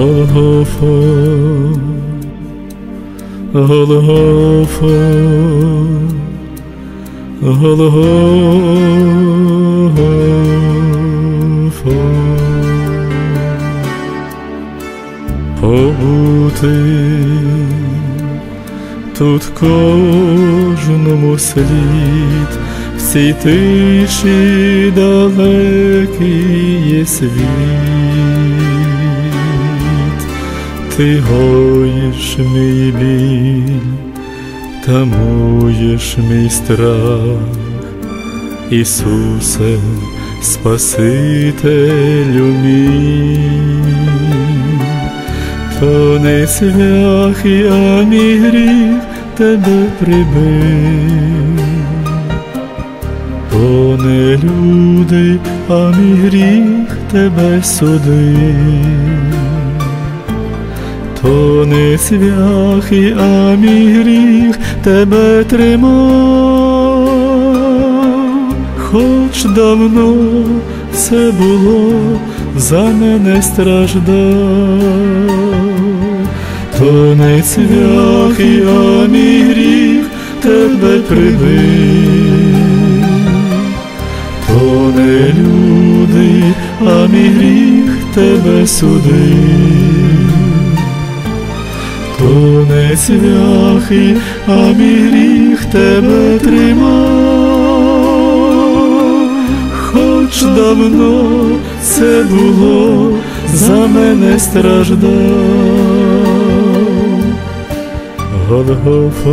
Голгофа, Голгофа, Голгофа. Побути тут кожному слід, в цій тиші далекий є світ, ти гоїш мій біль, тамуєш мій страх, Ісусе, Спасителю мій то не свях, а мій гріх тебе прибив, то не люди, а мій гріх тебе судив, то не свях, а мій гріх тебе тримав, хоч давно все було за мене страждав, то не цвях, а мій гріх тебе прибив, то не люди, а мій гріх тебе судив, то не цвяхи, а мій гріх тебе тримав, хоч давно це було, за мене страждав. Голгофа,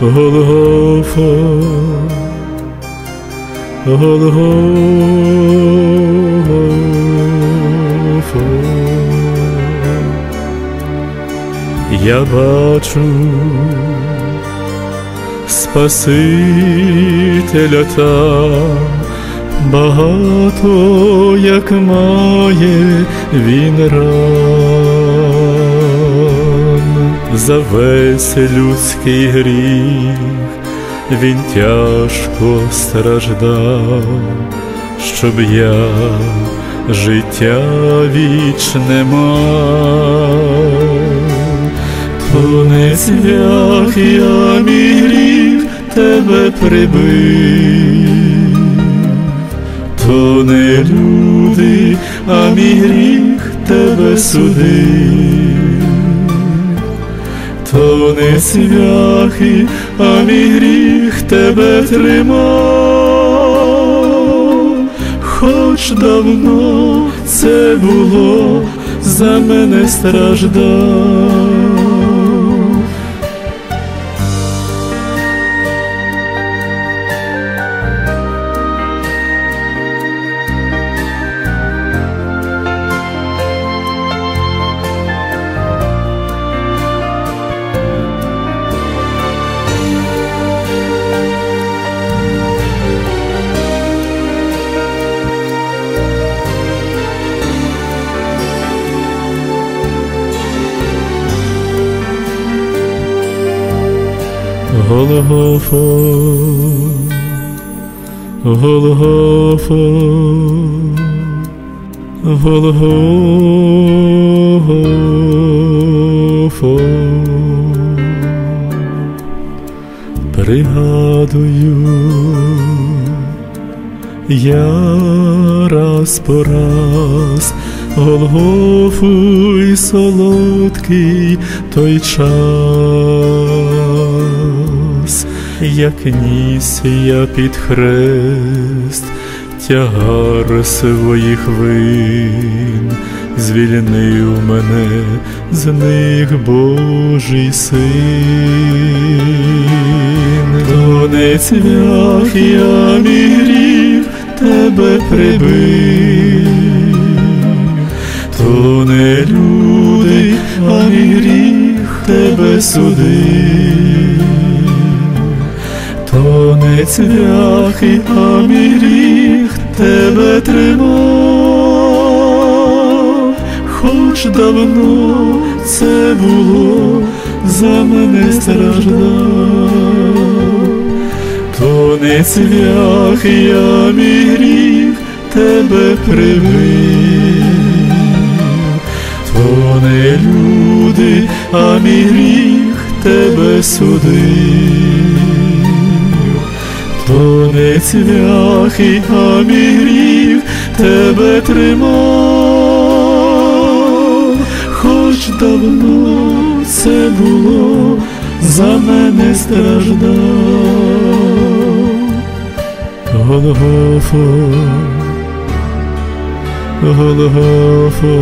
Голгофа, Голгофа. Я бачу Спасителя там, багато як має він ран, за весь людський гріх він тяжко страждав, щоб я життя вічне мав, то не свях я мій гріх тебе прибив. То не люди, а мій гріх тебе судив, то не свяхи, а мій гріх тебе тримав, хоч давно це було, за мене страждав. Голгофа, Голгофа, Голгофа. Пригадую, я раз по раз Голгофу й солодкий той час, як ніс я під хрест, тягар своїх вин, звільнив мене з них Божий син, Донець свях я мій гріх тебе прибив. То не люди, а мій гріх тебе судив, то не цвяхи, а мій гріх тебе тримав, хоч давно це було, за мене страждав, то не цвях, я мій гріх тебе привив. Не люди, а мій гріх тебе судив, мій гріх тебе тримав, хоч давно це було, за мене страждав. Голгофа, Голгофа,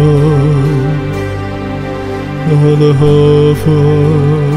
Голгофа.